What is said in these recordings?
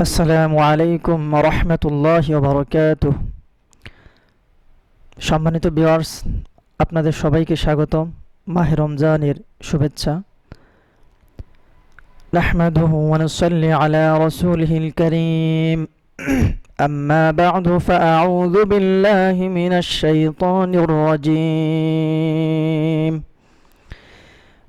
আসসালামু আলাইকুম রহমতুল্লাহ বরকাত সম্মানিত বিওয়ার্স আপনাদের সবাইকে স্বাগত মাহে রমজানের শুভেচ্ছা نحمده ونصلي على رسوله الكريم أما بعد فأعوذ بالله من الشيطان الرجيم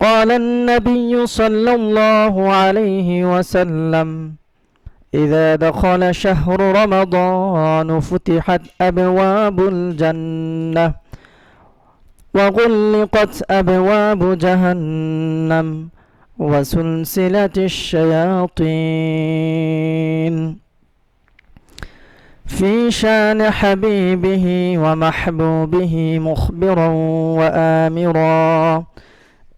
قال النبي صلى الله عليه وسلم إذا دخل شهر رمضان فتحت أبواب الجنة وغلقت أبواب جهنم وسلسلة الشياطين في شان حبيبه ومحبوبه مخبرا وآمرا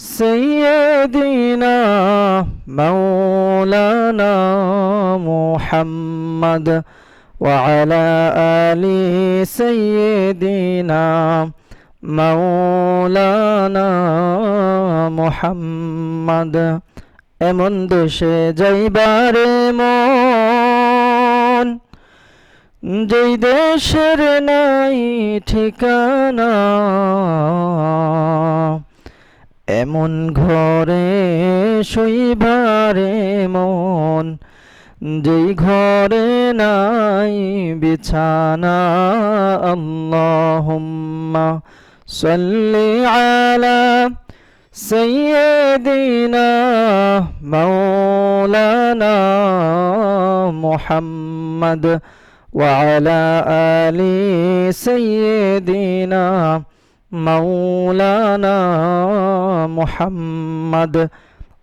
سيدنا مولانا محمد وعلى آل سيدنا مولانا محمد এমন দেশে যাইবারে মন যেই দেশের নাই ঠিকানা এমন ঘরে শৈবারে মন যেই ঘরে নাই বিছানা আল্লাহুম্মা সাল্লি আলা سيدنا مولانا محمد وعلى آل سيدنا مولانا محمد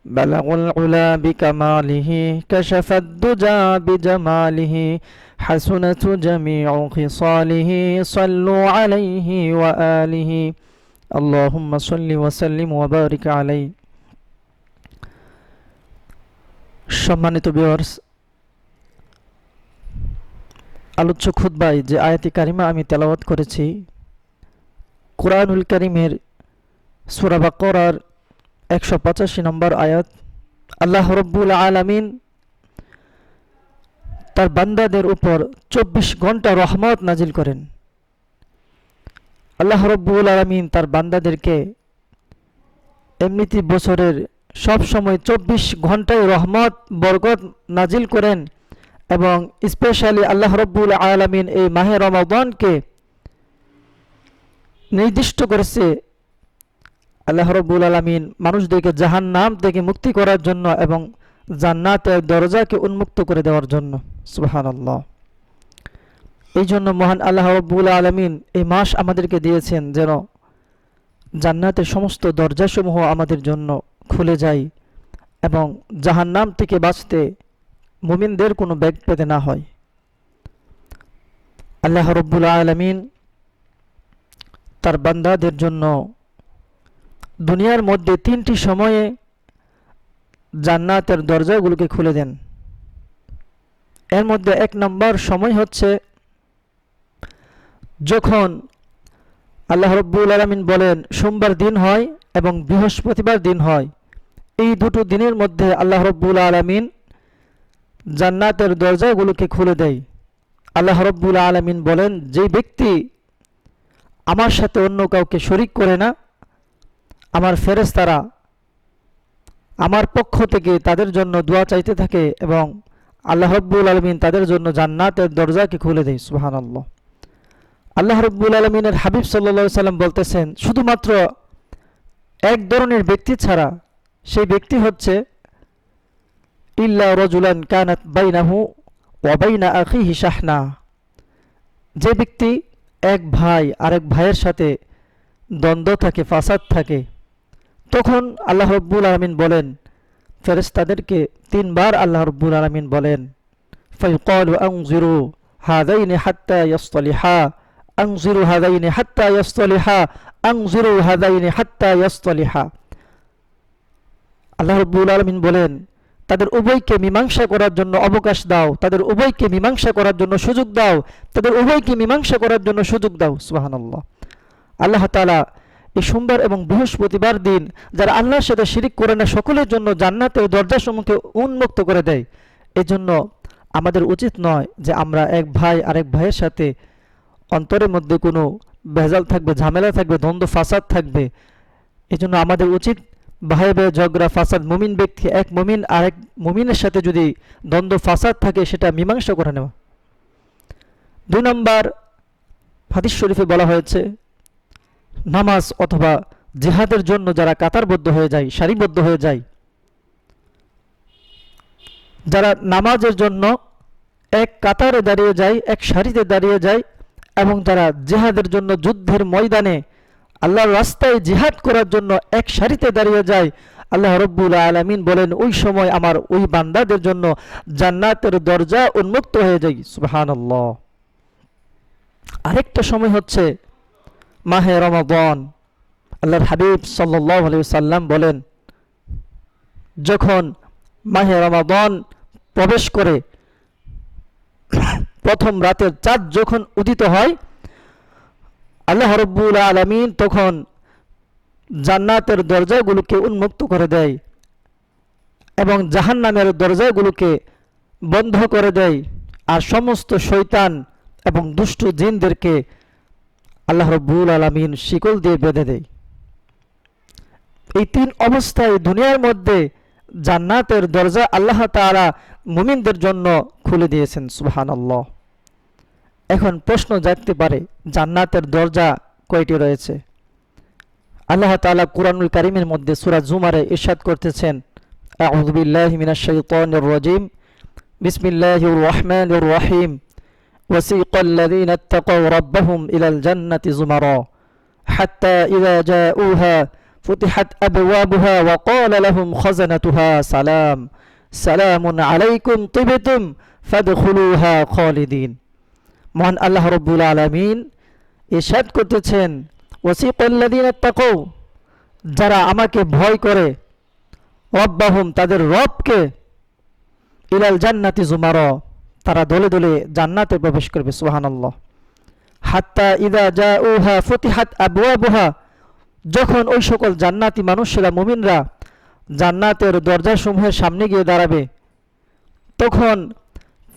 بلغ العلا بكماله كشف الدجى بجماله حسنت جميع خصاله صلوا عليه وآله اللهم صل وسلم وبارك عليه সম্মানিত ভিউয়ার্স আলোচ্য খুতবায় যে আয়াতি কারিমা আমি তেলাওয়াত করেছি কোরআনুল কারিমের সুরা বাকরার একশো পঁচাশি নম্বর আয়াত, আল্লাহ রব্বুল আলামিন তার বান্দাদের উপর চব্বিশ ঘণ্টা রহমত নাজিল করেন। আল্লাহ রব্বুল আলমিন তার বান্দাদেরকে এমনিতে বছরের সব সময় চব্বিশ ঘন্টায় রহমত, বরকত নাজিল করেন এবং স্পেশালি আল্লাহ রব্বুল আলমিন এই মাহে রমাদানকে নির্দিষ্ট করেছে আল্লাহ রব্বুল আলমিন মানুষদেরকে জাহান নাম থেকে মুক্তি করার জন্য এবং জান্নাতের দরজাকে উন্মুক্ত করে দেওয়ার জন্য। সুবাহান আল্লাহ এই জন্য মহান আল্লাহ রব্বুল আলমিন এই মাস আমাদেরকে দিয়েছেন যেন জান্নাতের সমস্ত দরজাসমূহ আমাদের জন্য খুলে যায় এবং জাহান্নাম থেকে বাঁচতে মুমিনদের কোনো ব্যাগ পেতে না হয়। আল্লাহ রব্বুল আলমিন তার বান্দাদের জন্য। দুনিয়ার মধ্যে তিনটি সময়ে জান্নাতের দরজাগুলোকে খুলে দেন। এর মধ্যে এক নম্বর সময় হচ্ছে যখন আল্লাহ রব্বুল আলমিন বলেন, সোমবার দিন হয় এবং বৃহস্পতিবার দিন হয়। এই দুটো দিনের মধ্যে আল্লাহ রব্বুল আলমিন জান্নাতের দরজাগুলোকে খুলে দেয়। আল্লাহ রব্বুল আলমিন বলেন, যে ব্যক্তি আমার সাথে অন্য কাউকে শরিক করে না। আমার ফেরেস্তারা আমার পক্ষ থেকে তাদের জন্য দোয়া চাইতে থাকে এবং আল্লাহ রব্বুল আলমিন তাদের জন্য জান্নাতের দরজাকে খুলে দেয় সুহান আল্লাহ আল্লাহ রব্বুল আলমিনের হাবিব সাল্লা সাল্লাম বলতেছেন, শুধুমাত্র এক ধরনের ব্যক্তি ছাড়া সেই ব্যক্তি হচ্ছে ইল্লা রজুলান কানাত বাইনাহু ওয়াবাইনা আখিহি শাহনা। যে ব্যক্তি এক ভাই আরেক ভাইয়ের সাথে দ্বন্দ্ব থাকে, ফাসাদ থাকে। তখন আল্লাহ রব্বুল আলমিন বলেন ফেরেস্তাদেরকে তিনবার আল্লাহ রব্বুল আলমিন বলেন ফৈকল আংজিরু হাদাইনে হাত্তা ইয়স্তলিহা আংজিরু হাদাইনে হাত্তা ইয়স্তলিহা আংজিরু হাদাইনে হাত্তা ইয়স্তলিহা। আল্লাহ রব্বুল আলমিন বলেন তাদের উভয়কে মীমাংসা করার জন্য অবকাশ দাও। তাদের উভয়কে মীমাংসা করার জন্য সুযোগ দাও। তাদের উভয়কে মীমাংসা করার জন্য সুযোগ দাও। সুবাহান আল্লাহ তালা এই সোমবার এবং বৃহস্পতিবার দিন, যারা আল্লাহর সাথে শিরিক করে না, সকলের জন্য জান্নাতের সম্মুখে উন্মুক্ত করে দেয়। এজন্য আমাদের উচিত নয় যে আমরা এক ভাই আরেক ভাইয়ের সাথে অন্তরের মধ্যে কোনো ভেজাল থাকবে, ঝামেলা থাকবে, দ্বন্দ্ব, ফাসাদ থাকবে। এজন্য আমাদের উচিত ভাই ভাই ঝগড়া, ফাসাদ, মুমিন ব্যক্তি এক মুমিন, আরেক মুমিনের সাথে যদি দ্বন্দ্ব, ফাসাদ থাকে, সেটা মীমাংসা করে নেওয়া। দুই নম্বর হাদিস শরীফে বলা হয়েছে, নামাজ অথবা জেহাদের জন্য যারা কাতারবদ্ধ হয়ে যায়, সারিবদ্ধ হয়ে যায়, যারা নামাজের জন্য এক কাতারে দাঁড়িয়ে যায়, এক সারিতে দাঁড়িয়ে যায় এবং যারা জেহাদের জন্য যুদ্ধের ময়দানে আল্লাহর রাস্তায় জিহাদ করার জন্য এক সারিতে দাঁড়িয়ে যায়। আল্লাহ রব্বুল আলমিন বলেন, ওই সময় আমার ওই বান্দাদের জন্য জান্নাতের দরজা উন্মুক্ত হয়ে যায়। সুবাহান আরেকটা সময় হচ্ছে মাহে রমাবন আল্লাহর হাবিব সাল্লাহ সাল্লাম বলেন, যখন মাহে রমাবন প্রবেশ করে, প্রথম রাতের চাঁদ যখন উদিত হয় আল্লাহ রব্বুল আলমিন তখন জান্নাতের দরজাগুলোকে উন্মুক্ত করে দেয় এবং জাহান নামের দরজাগুলোকে বন্ধ করে দেয়। আর সমস্ত শৈতান এবং দুষ্ট জিনদেরকে আল্লাহ রব্বুল আলমিন শিকল দিয়ে বেঁধে দেয়। এই তিন অবস্থায় দুনিয়ার মধ্যে জান্নাতের দরজা আল্লাহ তাআলা মুমিনদের জন্য খুলে দিয়েছেন সুবহান আল্লাহ এখন প্রশ্ন জাগতে পারে জান্নাতের দরজা কয়টি রয়েছে আল্লাহ তাআলা কুরআনুল কারীমের মধ্যে সূরা জুমারে ইরশাদ করতেছেন আউযু বিল্লাহি মিনাশ শাইতানির রাজিম বিসমিল্লাহির রহমানির রহিম وسيق الذين اتقوا ربهم إلى الجنة زمرا حتى إذا جاءوها فتحت أبوابها وقال لهم خزنتها سلام سلام عليكم طبتم فادخلوها خالدين মহান আল্লাহ রব্বুল আলমিন ইরশাদ করতেছেন ওসিকল্লাদিন তাকৌ যারা আমাকে ভয় করে, রব্বাহুম তাদের রবকে, ইলাল জান্নাতি জুমার তারা দলে দলে জান্নাতে প্রবেশ করবে সুহানাল্লাহ হাত্তা ইদা যা উহা ফতিহাত আবুয়াবুহা যখন ওই সকল জান্নাতি মানুষেরা, মুমিনরা জান্নাতের দরজাসমূহের সামনে গিয়ে দাঁড়াবে, তখন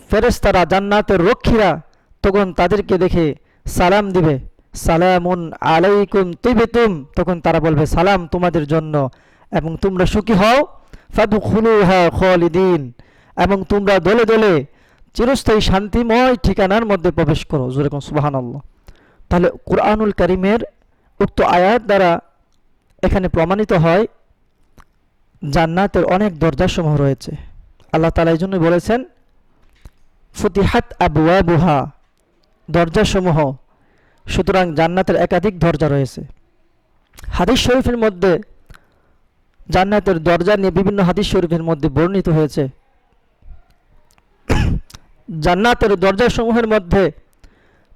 ফেরেস্তারা জান্নাতের রক্ষীরা তখন তাদেরকে দেখে সালাম দিবে। সালামুন আলাইকুম তিবিতুম। তখন তারা বলবে, সালাম তোমাদের জন্য এবং তোমরা সুখী হও। ফাদু খুলুহা খলিদিন। এবং তোমরা দলে দলে চিরস্থায়ী শান্তিময় ঠিকানার মধ্যে প্রবেশ করো। যেরকম সুবাহান আল্লাহ তাহলে কোরআনুল করিমের উক্ত আয়াত দ্বারা এখানে প্রমাণিত হয়, জান্নাতের অনেক দরজাসমূহ রয়েছে। আল্লাহ তালা এই জন্য বলেছেন, ফতিহাত আবুয়া বুহা দরজাসমূহ। সুতরাং জান্নাতের একাধিক দরজা রয়েছে। হাদিস শরীফের মধ্যে জান্নাতের দরজা নিয়ে বিভিন্ন হাদিস শরীফের মধ্যে বর্ণিত হয়েছে। জান্নাতের দরজাসমূহের মধ্যে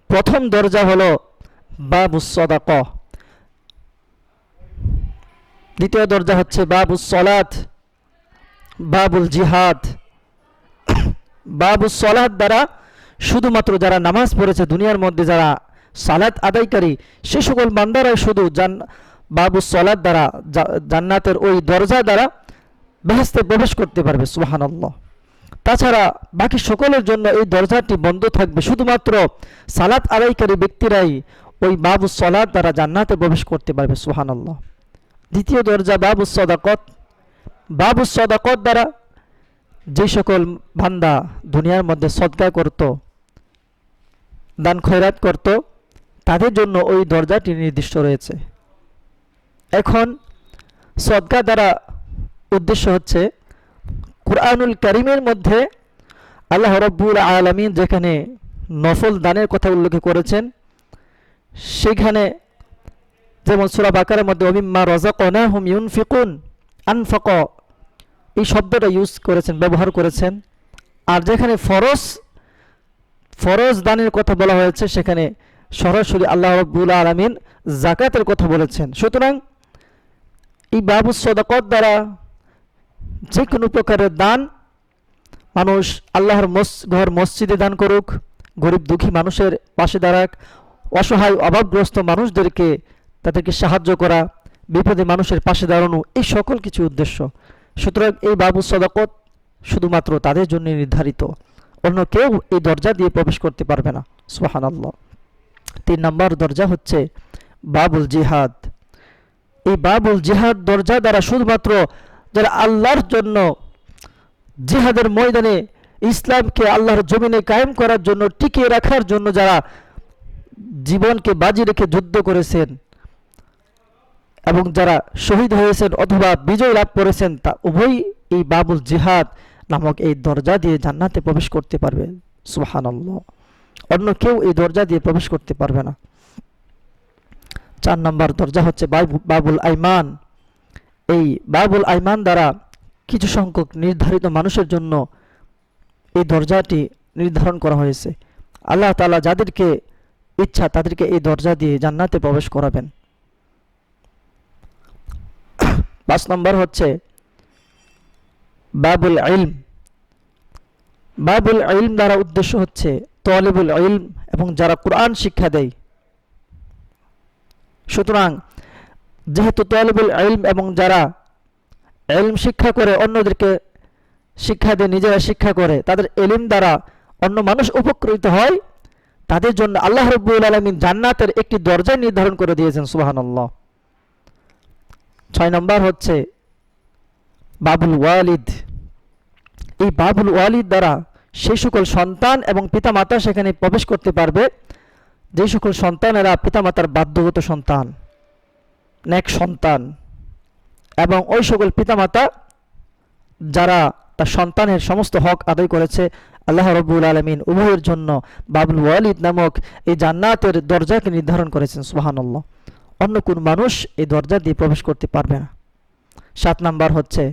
প্রথম দরজা হলো বাবু সদাক। দ্বিতীয় দরজা হচ্ছে বাবু সলাদ বাবুল জিহাদ। বাবু সলাদ দ্বারা শুধুমাত্র যারা নামাজ পড়েছে দুনিয়ার মধ্যে যারা সালাত আদায়কারী, সে সকল বান্দারাই শুধু জান, বাবু সলাদ দ্বারা জান্নাতের ওই দরজা দ্বারা বেহেস্তে প্রবেশ করতে পারবে সুহান আল্লাহ তাছাড়া বাকি সকলের জন্য এই দরজাটি বন্ধ থাকবে। শুধুমাত্র সালাত আদায়কারী ব্যক্তিরাই ওই বাবু সলাদ দ্বারা জান্নাতে প্রবেশ করতে পারবে সুহান আল্লাহ দ্বিতীয় দরজা বাবু সদাকত। বাবু সদাকত দ্বারা যে সকল ভান্দা দুনিয়ার মধ্যে সদকা করত দান খয়রাত করত, তাদের জন্য ওই দরজাটি নির্দিষ্ট রয়েছে। এখন সদকা দ্বারা উদ্দেশ্য হচ্ছে, কুরআনুল করিমের মধ্যে আল্লাহ রব্বুল আলমিন যেখানে নফল দানের কথা উল্লেখ করেছেন, সেখানে যেমন সুরা বাকারের মধ্যে অমিম্মা হুম ইউন ফিকুন আনফক এই শব্দটা ইউজ করেছেন, ব্যবহার করেছেন। আর যেখানে ফরজ ফরজ দানের কথা বলা হয়েছে, সেখানে সরাসরি আল্লাহ রব্বুল আলমিন জাকাতের কথা বলেছেন। সুতরাং এই বাবু সদাকত দ্বারা যে কোনো প্রকারের দান মানুষ আল্লাহর ঘর মসজিদে দান করুক, গরিব দুঃখী মানুষের পাশে দাঁড়াক, অসহায়, অভাবগ্রস্ত মানুষদেরকে তাদেরকে সাহায্য করা, বিপদে মানুষের পাশে দাঁড়ানো, এই সকল কিছু উদ্দেশ্য। সুতরাং এই বাবু সদাকত শুধুমাত্র তাদের জন্য নির্ধারিত। অন্য কেউ এই দরজা দিয়ে প্রবেশ করতে পারবে না। সুহান আল্লাহ তিন নম্বর দরজা হচ্ছে বাবুল জিহাদ। এই বাবুল জিহাদ দরজা দ্বারা শুধুমাত্র যারা আল্লাহর জন্য জিহাদের ময়দানে ইসলামকে আল্লাহর জমিনে কায়েম করার জন্য, টিকিয়ে রাখার জন্য যারা জীবনকে বাজি রেখে যুদ্ধ করেছেন এবং যারা শহীদ হয়েছেন অথবা বিজয় লাভ করেছেন, তা উভয়ই এই বাবুল জিহাদ নামক এই দরজা দিয়ে জান্নাতে প্রবেশ করতে পারবে। সুহান অন্য কেউ এই দরজা দিয়ে প্রবেশ করতে পারবে না। চার নম্বর দরজা হচ্ছে বাবুল আইমান। এই বাবুল আইমান দ্বারা কিছু সংখ্যক নির্ধারিত মানুষের জন্য এই দরজাটি নির্ধারণ করা হয়েছে। আল্লাহ তালা যাদেরকে ইচ্ছা তাদেরকে এই দরজা দিয়ে জান্নাতে প্রবেশ করাবেন। পাঁচ নম্বর হচ্ছে বাবুল ইলম। বাবুল ইলম দ্বারা উদ্দেশ্য হচ্ছে তলেবুল ইলম এবং যারা কোরআন শিক্ষা দেয়। সুতরাং যেহেতু তলেবুল ইলম এবং যারা এলম শিক্ষা করে অন্যদেরকে শিক্ষা দিয়ে নিজেরা শিক্ষা করে, তাদের এলিম দ্বারা অন্য মানুষ উপকৃত হয়, তাদের জন্য আল্লাহ রব্বুল আলমিন জান্নাতের একটি দরজা নির্ধারণ করে দিয়েছেন সুবাহান আল্লাহ ছয় নম্বর হচ্ছে বাবুল ওয়ালিদ। এই বাবুল ওয়ালিদ দ্বারা সেই সকল সন্তান এবং পিতামাতা সেখানে প্রবেশ করতে পারবে। যে সকল সন্তানেরা পিতামাতার বাধ্যগত সন্তান, নেক সন্তান এবং ওই সকল পিতামাতা যারা তার সন্তানের সমস্ত হক আদায় করেছে, আল্লাহ রব্বুল আলমিন উভয়ের জন্য বাবুল ওয়ালিদ নামক এই জান্নাতের দরজাকে নির্ধারণ করেছেন সুবাহান্লাহ অন্য কোন মানুষ এই দরজা দিয়ে প্রবেশ করতে পারবে না। সাত নাম্বার হচ্ছে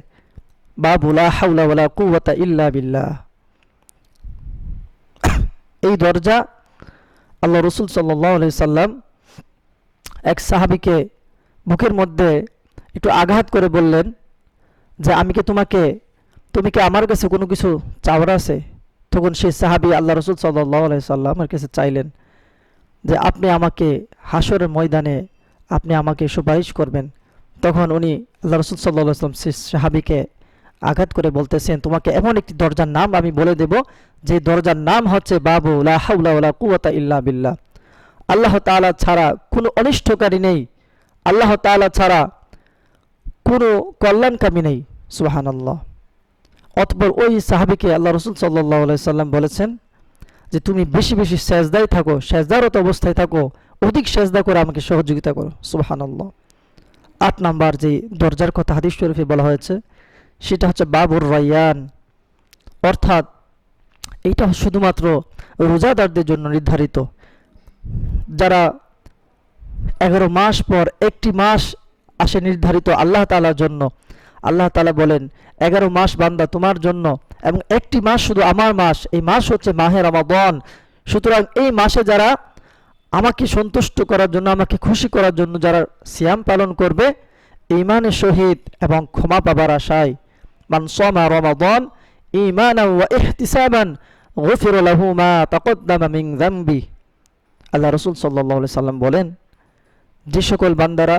বাবুলা হাউলা কুয়াতা ইল্লা বিল্লাহ। এই দরজা আল্লাহ রসুল সাল্লাহ সাল্লাম এক সাহাবিকে বুকের মধ্যে একটু আঘাত করে বললেন যে, আমি কি তোমাকে, তুমি কি আমার কাছে কোনো কিছু চাওয়ার আছে? তখন সেই সাহাবি আল্লাহ রসুল সাল্লাহ সাল্লামের কাছে চাইলেন যে, আপনি আমাকে হাসরের ময়দানে, আপনি আমাকে সুপারিশ করবেন। তখন উনি আল্লাহ রসুল সাল্লাহ আসলাম সেই সাহাবিকে আঘাত করে বলতেছেন, তোমাকে এমন একটি দরজার নাম আমি বলে দেব, যে দরজার নাম হচ্ছে বাবু লাহাউলা কুয়াতা ইল্লা বিল্লাহ। আল্লাহ তালা ছাড়া কোনো অনিষ্টকারী নেই। আল্লাহ তালা ছাড়া কোনো কল্যাণকামী নেই। সুবাহান আল্লাহ অতপর ওই সাহাবিকে আল্লাহ রসুল সাল্লাহ সাল্লাম বলেছেন যে, তুমি বেশি বেশি সেজদায় থাকো, সেজদারত অবস্থায় থাকো, অধিক সেজদা করে আমাকে সহযোগিতা করো। সুবাহান আল্লাহ আট নাম্বার যে দরজার কথা হাদিস শরীফে বলা হয়েছে সেটা হচ্ছে বাবুর রাইয়ান অর্থাৎ এইটা শুধুমাত্র রোজাদারদের জন্য নির্ধারিত। যারা এগারো মাস পর একটি মাস আসে নির্ধারিত আল্লাহ তালার জন্য। আল্লাহ তালা বলেন, এগারো মাস বান্দা তোমার জন্য এবং একটি মাস শুধু আমার মাস, এই মাস হচ্ছে মাহের আমাদন সুতরাং এই মাসে যারা আমাকে সন্তুষ্ট করার জন্য, আমাকে খুশি করার জন্য যারা সিয়াম পালন করবে ইমানের সহিত এবং ক্ষমা পাবার আশায় মান সমা রমাদন ইমান ইহতিসাবান গফির লাহু মা তাকদ্দামা মিন যামবি। আল্লাহ রসুল সাল্লাহ সাল্লাম বলেন, যে সকল বান্দারা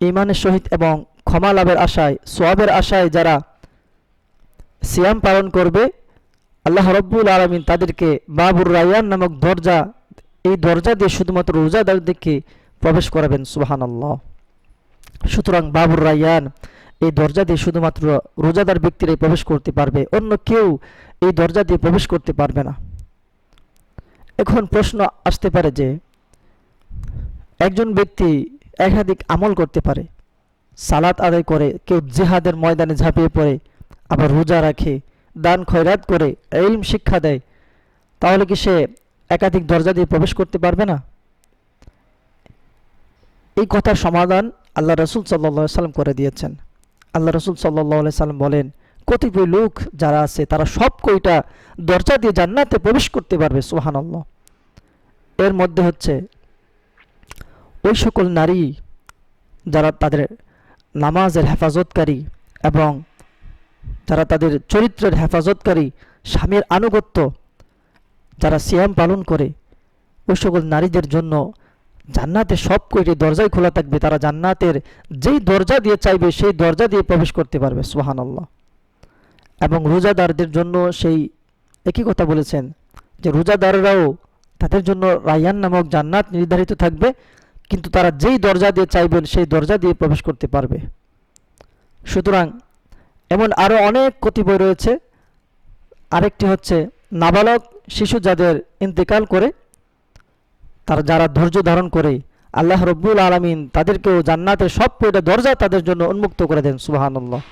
ইমানের সহিত এবং ক্ষমা লাভের আশায় সোয়াবের আশায় যারা সিয়াম পালন করবে, আল্লাহ রব্বুল আলমিন তাদেরকে বাবুর রায়ান নামক দরজা, এই দরজা দিয়ে শুধুমাত্র রোজাদারদেরকে প্রবেশ করাবেন সুবাহান সুতরাং বাবুর রায়ান এই দরজা দিয়ে শুধুমাত্র রোজাদার ব্যক্তিরাই প্রবেশ করতে পারবে, অন্য কেউ এই দরজা দিয়ে প্রবেশ করতে পারবে না। এখন প্রশ্ন আসতে পারে যে, একজন ব্যক্তি একাধিক আমল করতে পারে, সালাত আদায় করে, কেউ জেহাদের ময়দানে ঝাঁপিয়ে পড়ে, আবার রোজা রাখে, দান খয়রাত করে এলম শিক্ষা দেয়, তাহলে কি সে একাধিক দরজা দিয়ে প্রবেশ করতে পারবে না? এই কথার সমাধান আল্লাহ রসুল সাল্লা সাল্লাম করে দিয়েছেন। আল্লাহ রসুল সাল্লাহ সাল্লাম বলেন, কতিপয় লোক যারা আছে, তারা সব কয়টা দরজা দিয়ে জান্নাতে প্রবেশ করতে পারবে সোহান আল্লাহ এর মধ্যে হচ্ছে, ওই সকল নারী যারা তাদের নামাজের হেফাজতকারী এবং যারা তাদের চরিত্রের হেফাজতকারী, স্বামীর আনুগত্য যারা সিয়াম পালন করে, ওই সকল নারীদের জন্য জান্নাতের সব কয়টি দরজাই খোলা থাকবে, তারা জান্নাতের যেই দরজা দিয়ে চাইবে, সেই দরজা দিয়ে প্রবেশ করতে পারবে সোহান আল্লাহ এবং রোজাদারদের জন্য সেই একই কথা বলেছেন যে রোজাদাররাও তাদের জন্য রায়ান নামক জান্নাত নির্ধারিত থাকবে, কিন্তু তারা যেই দরজা দিয়ে চাইবেন, সেই দরজা দিয়ে প্রবেশ করতে পারবে। সুতরাং এমন আরও অনেক কতিপয় রয়েছে। আরেকটি হচ্ছে নাবালক শিশু যাদের ইন্তেকাল করে তারা যারা ধৈর্য ধারণ করে, আল্লাহ রব্বুল আলমিন তাদেরকেও জান্নাতের সব কয়টা দরজা তাদের জন্য উন্মুক্ত করে দেন সুবাহান্লাহ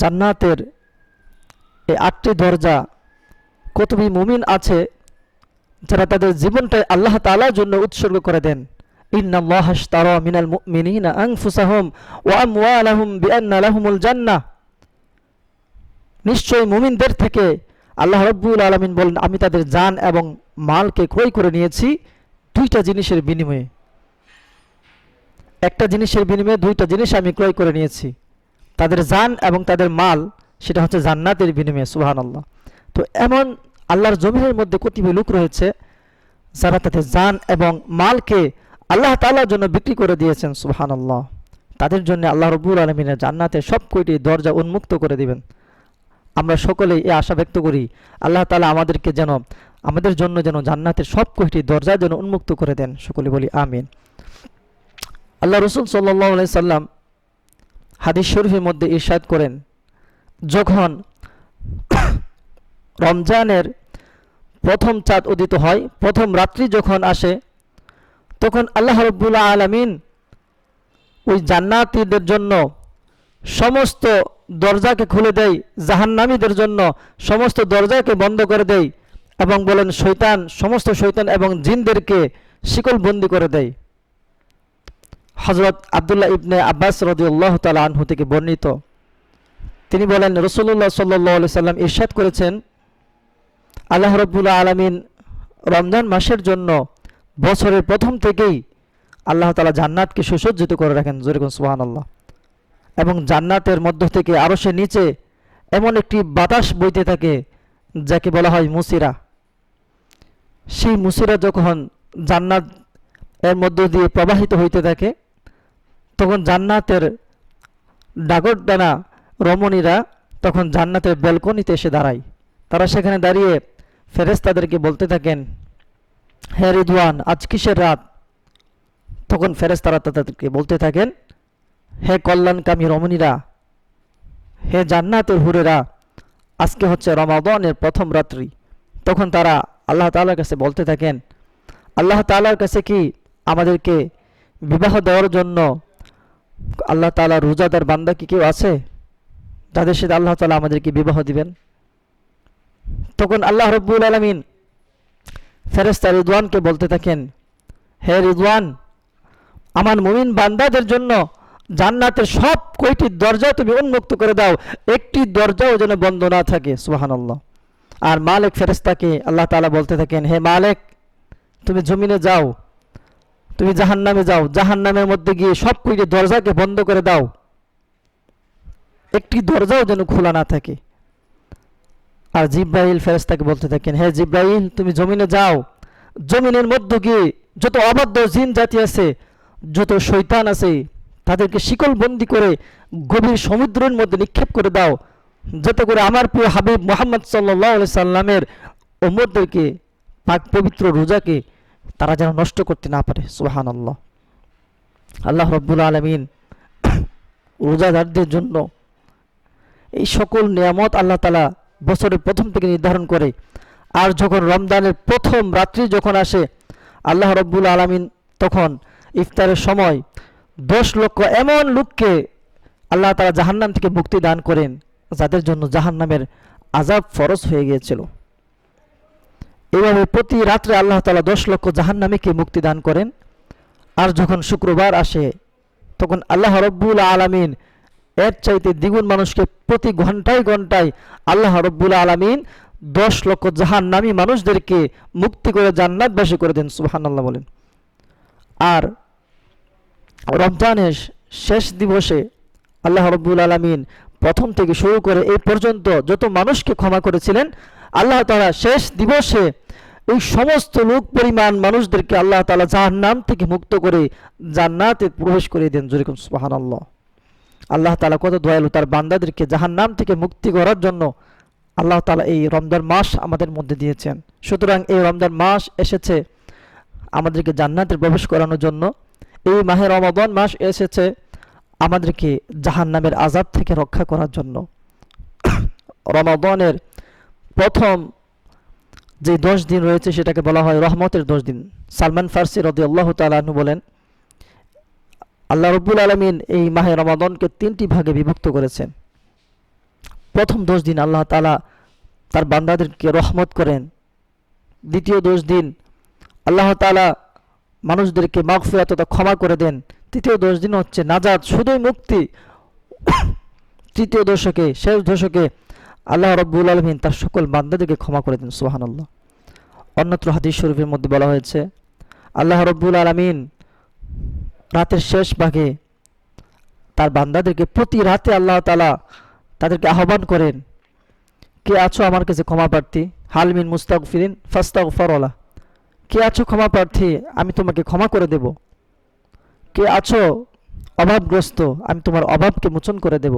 জান্নাতের এই আটটি দরজা কতবি মুমিন আছে যারা তাদের জীবনটাই আল্লাহ তালার জন্য উৎসর্গ করে দেন? নিশ্চয় মুমিনদের থেকে আল্লাহ রব্বুল আলমিন বলেন, আমি তাদের জান এবং মালকে ক্রয় করে নিয়েছি দুইটা জিনিসের বিনিময়ে। একটা জিনিসের বিনিময়ে দুইটা জিনিস আমি ক্রয় করে নিয়েছি। তাদের জান এবং তাদের মাল, সেটা হচ্ছে জান্নাতের বিনিময়ে সুহান তো এমন আল্লাহর জমিনের মধ্যে কতিপয় লোক রয়েছে, যারা তাদের জান এবং মালকে আল্লাহ তালার জন্য বিক্রি করে দিয়েছেন সুহান তাদের জন্য আল্লাহ রবুল আলমিনের সব কয়টি দরজা উন্মুক্ত করে দিবেন। আমরা সকলেই এই আশা ব্যক্ত করি, আল্লাহ তালা আমাদেরকে যেন আমাদের জন্য যেন জান্নাতের সব কয়টি দরজা যেন উন্মুক্ত করে দেন। সকলে বলি, আমিন। আল্লাহ রসুল সাল্লাহ সাল্লাম হাদিস শরীফের মধ্যে ইরশাদ করেন, যখন রমজানের প্রথম চাঁদ উদিত হয়, প্রথম রাত্রি যখন আসে, তখন আল্লাহ রব্বুল্লাহ আলমিন ওই জান্নাতিদের জন্য সমস্ত দরজাকে খুলে দেয়, জাহান্নামীদের জন্য সমস্ত দরজাকে বন্ধ করে দেয় এবং বলেন শৈতান সমস্ত শৈতান এবং জিনদেরকে শিকল বন্দি করে দেয়। হজরত আবদুল্লাহ ইবনে আব্বাস রদিউল্লাহ তালা আনহু থেকে বর্ণিত। তিনি বলেন রসুল্লাহ সাল্লি সাল্লাম ইরশাদ করেছেন, আল্লাহ রব্বুল্লাহ আলমিন রমজান মাসের জন্য বছরের প্রথম থেকেই আল্লাহ তালা জান্নাতকে সুসজ্জিত করে রাখেন যেরকম সুহান আল্লাহ এবং জান্নাতের মধ্য থেকে আরও সে নিচে এমন একটি বাতাস বইতে থাকে, যাকে বলা হয় মুসিরা। সেই মুসিরা যখন জান্নাত এর মধ্য দিয়ে প্রবাহিত হইতে থাকে, তখন জান্নাতের ডাগরদানা রমণীরা তখন জান্নাতের ব্যালকনিতে এসে দাঁড়ায়। তারা সেখানে দাঁড়িয়ে ফেরেস তাদেরকে বলতে থাকেন, হে রিদওয়ান, আজ কিসের রাত? তখন ফেরেস তারা তাদেরকে বলতে থাকেন, হে কল্যাণকামী রমণীরা, হে জান্নাতের হুরেরা, আজকে হচ্ছে রমাদনের প্রথম রাত্রি। তখন তারা আল্লাহ তালার কাছে বলতে থাকেন, আল্লাহ তালার কাছে কি আমাদেরকে বিবাহ দেওয়ার জন্য আল্লাহ তালা রোজাদার বান্দা কি কেউ আছে? যাদের সাথে আল্লাহ তালা আমাদেরকে বিবাহ দিবেন। তখন আল্লাহ রব্বুল আলমিন ফেরেস্তা রিদওয়ানকে বলতে থাকেন, হে রিদওয়ান, আমার মুমিন বান্দাদের জন্য জান্নাতের সব কয়টি দরজা তুমি উন্মুক্ত করে দাও। একটি দরজাও যেন বন্ধ না থাকে। সুহান আল্লাহ আর মালেক ফেরেস্তাকে আল্লাহ তালা বলতে থাকেন, হে মালেক, তুমি জমিনে যাও, তুমি জাহান নামে যাও জাহান নামের মধ্যে গিয়ে সব কয়টি দরজাকে বন্ধ করে দাও। একটি দরজাও যেন খোলা না থাকে। আর জিব্রাইল ফেরেস্তাকে বলতে থাকেন, হে জিব্রাইল, তুমি জমিনে যাও। জমিনের মধ্যে গিয়ে যত অবাধ্য জিন জাতি আছে, যত শৈতান আছে, তাদেরকে শিকল বন্দি করে গভীর সমুদ্রের মধ্যে নিক্ষেপ করে দাও। যাতে করে আমার প্রিয় হাবিব মোহাম্মদ সাল্লাহ সাল্লামের ওমরদেরকে পাক পবিত্র রোজাকে তারা যেন নষ্ট করতে না পারে সুহান আল্লাহ আল্লাহ রব্বুল আলমিন রোজাদারদের জন্য এই সকল নিয়ামত আল্লাহ তালা বছরের প্রথম থেকে নির্ধারণ করে। আর যখন রমজানের প্রথম রাত্রি যখন আসে, আল্লাহ রব্বুল আলমিন তখন ইফতারের সময় দশ লক্ষ এমন লোককে আল্লাহ তালা জাহান্নাম থেকে মুক্তি দান করেন। যাদের জন্য জাহান্নামের আজাব ফরজ হয়ে গিয়েছিল। এইভাবে প্রতি রাত্রে আল্লাহ তালা দশ লক্ষ জাহান্নামীকে মুক্তি দান করেন। আর যখন শুক্রবার আসে, তখন আল্লাহ রব্বুল আলমিন এর চাইতে দ্বিগুণ মানুষকে প্রতি ঘন্টায় ঘন্টায় আল্লাহ রব্বুল আলমিন দশ লক্ষ জাহান্নামী মানুষদেরকে মুক্তি করে জান্নাতবাসী করে দেন সুবাহান আল্লাহ বলেন। আর রমজানের শেষ দিবসে আল্লাহ রব্বুল আলমিন প্রথম থেকে শুরু করে এই পর্যন্ত যত মানুষকে ক্ষমা করেছিলেন, আল্লাহ তালা শেষ দিবসে এই সমস্ত লোক পরিমাণ মানুষদেরকে আল্লাহ তালা যার জাহান্নাম থেকে মুক্ত করে জান্নাতে প্রবেশ করে দেন। জরিকুম সুবাহান আল্লাহ আল্লাহ তালা কত দয়ালু তার বান্দাদেরকে জাহান্নাম থেকে মুক্তি করার জন্য আল্লাহ তালা এই রমজান মাস আমাদের মধ্যে দিয়েছেন। সুতরাং এই রমজান মাস এসেছে আমাদেরকে জান্নাতে প্রবেশ করানোর জন্য। এই মাহে রমাদন মাস এসেছে আমাদেরকে জাহান্নামের আজাদ থেকে রক্ষা করার জন্য। রমাদনের প্রথম যে দশ দিন রয়েছে সেটাকে বলা হয় রহমতের দশ দিন। সালমান ফার্সি রদি আল্লাহ তালু বলেন, আল্লাহ রব্বুল আলমিন এই মাহে রমাদনকে তিনটি ভাগে বিভক্ত করেছেন। প্রথম দশ দিন আল্লাহ তালা তার বান্দাদেরকে রহমত করেন। দ্বিতীয় দশ দিন আল্লাহ তালা মানুষদেরকে মাগফিরাত তথা ক্ষমা করে দেন। তৃতীয় দশ দিন হচ্ছে নাজাদ শুধুই মুক্তি। তৃতীয় দশকে শেষ দশকে আল্লাহ রব্বুল আলমিন তার সকল বান্দাদেরকে ক্ষমা করে দেন সুহান আল্লাহ অন্যত্র হাদিস শরীফের মধ্যে বলা হয়েছে, আল্লাহ রব্বুল আলমিন রাতের শেষ ভাগে তার বান্দাদেরকে প্রতি রাতে আল্লাহ তালা তাদেরকে আহ্বান করেন, কে আছো আমার কাছে ক্ষমা প্রার্থী? হালমিন মুস্তাক ফিরিন ফাস্তাক ফরলা কে আছো ক্ষমা প্রার্থী? আমি তোমাকে ক্ষমা করে দেব। কে আছো অভাবগ্রস্ত? আমি তোমার অভাবকে মোচন করে দেব।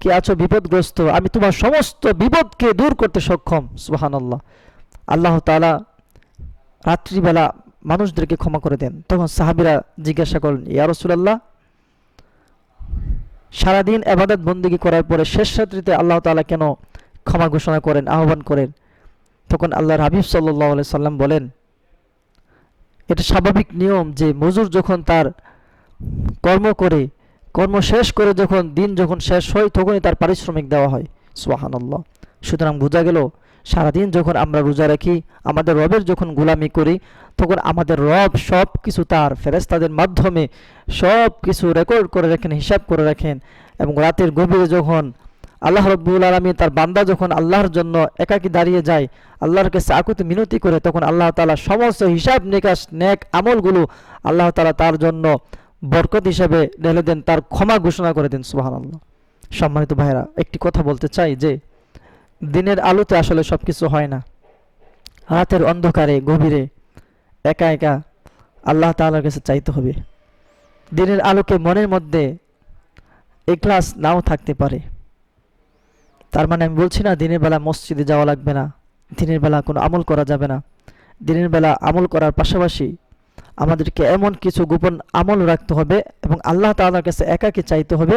কে আছো বিপদগ্রস্ত? আমি তোমার সমস্ত বিপদকে দূর করতে সক্ষম। সুবাহান আল্লাহ তালা রাত্রিবেলা মানুষদেরকে ক্ষমা করে দেন। তখন সাহাবিরা জিজ্ঞাসা করেন ইয়া রসুলাল্লাহ? সারাদিন আবাদত বন্দিগি করার পরে শেষ রাত্রিতে আল্লাহ তালা কেন ক্ষমা ঘোষণা করেন, আহ্বান করেন? তখন আল্লাহর হাবিব সাল্লাহ সাল্লাম বলেন এটা স্বাভাবিক নিয়ম যে মজুর যখন তার কর্ম করে, কর্ম শেষ করে যখন, দিন যখন শেষ হয়, তখনই তার পারিশ্রমিক দেওয়া হয়। সোহান আল্লাহ সুতরাং বোঝা গেল, সারাদিন যখন আমরা রোজা রাখি, আমাদের রবের যখন গোলামি করি, তখন আমাদের রব সব কিছু তার ফেরেস্তাদের মাধ্যমে সব কিছু রেকর্ড করে রাখেন, হিসাব করে রাখেন এবং রাতের গভীরে যখন আল্লাহ রব্বুল আলমী তার বান্দা যখন আল্লাহর জন্য একাকি দাঁড়িয়ে যায়, আল্লাহর কাছে আকুতি মিনতি করে, তখন আল্লাহ তালা সমস্ত হিসাব নিকাশ, নেক আমলগুলো আল্লাহ তালা তার জন্য বরকত হিসাবে ঢেলে দেন, তার ক্ষমা ঘোষণা করে দেন সুবাহ আল্লাহ সম্মানিত ভাইরা একটি কথা বলতে চাই যে, দিনের আলোতে আসলে সব কিছু হয় না। রাতের অন্ধকারে, গভীরে একা একা আল্লাহ তালার কাছে চাইতে হবে। দিনের আলোকে মনের মধ্যে এক্লাস নাও থাকতে পারে। তার মানে আমি বলছি না, দিনের বেলা মসজিদে যাওয়া লাগবে না, দিনের বেলা কোনো আমল করা যাবে না। দিনের বেলা আমল করার পাশাপাশি আমাদেরকে এমন কিছু গোপন আমল রাখতে হবে এবং আল্লাহ তাআলার কাছে একাকে চাইতে হবে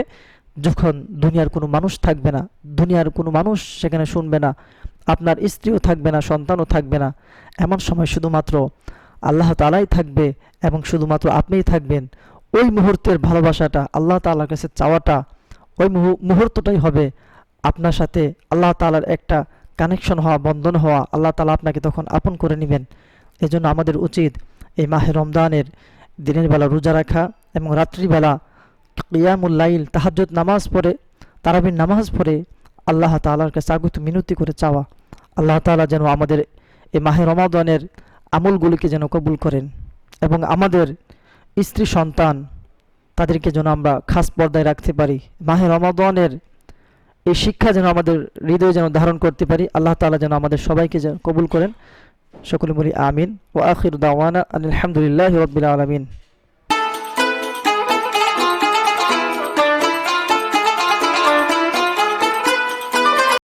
যখন দুনিয়ার কোনো মানুষ থাকবে না, দুনিয়ার কোনো মানুষ সেখানে শুনবে না, আপনার স্ত্রীও থাকবে না, সন্তানও থাকবে না। এমন সময় শুধুমাত্র আল্লাহ তালাই থাকবে এবং শুধুমাত্র আপনিই থাকবেন। ওই মুহূর্তের ভালোবাসাটা আল্লাহ তাআলার কাছে চাওয়াটা ওই মুহূর্তটাই হবে আপনার সাথে আল্লাহ তালার একটা কানেকশন হওয়া, বন্ধন হওয়া, আল্লাহ তালা আপনাকে তখন আপন করে নেবেন। এজন্য আমাদের উচিত এই মাহে রমদানের দিনের বেলা রোজা রাখা এবং রাত্রিবেলা কিয়ামুল্লাইল তাহাজ্জুদ নামাজ পড়ে, তারাবির নামাজ পড়ে আল্লাহ তালার কাছে আগত মিনতি করে চাওয়া। আল্লাহ তালা যেন আমাদের এই মাহে রমাদানের আমলগুলিকে যেন কবুল করেন এবং আমাদের স্ত্রী সন্তান তাদেরকে যেন আমরা খাস পর্দায় রাখতে পারি। মাহে রমাদানের এই শিক্ষা যেন আমাদের হৃদয়ে যেন ধারণ করতে পারি। আল্লাহ তালা যেন আমাদের সবাইকে যেন কবুল করেন। সকলে বলি আমিন। ও আখির দাওয়ানা আলহামদুলিল্লাহ রবিল আলমিন।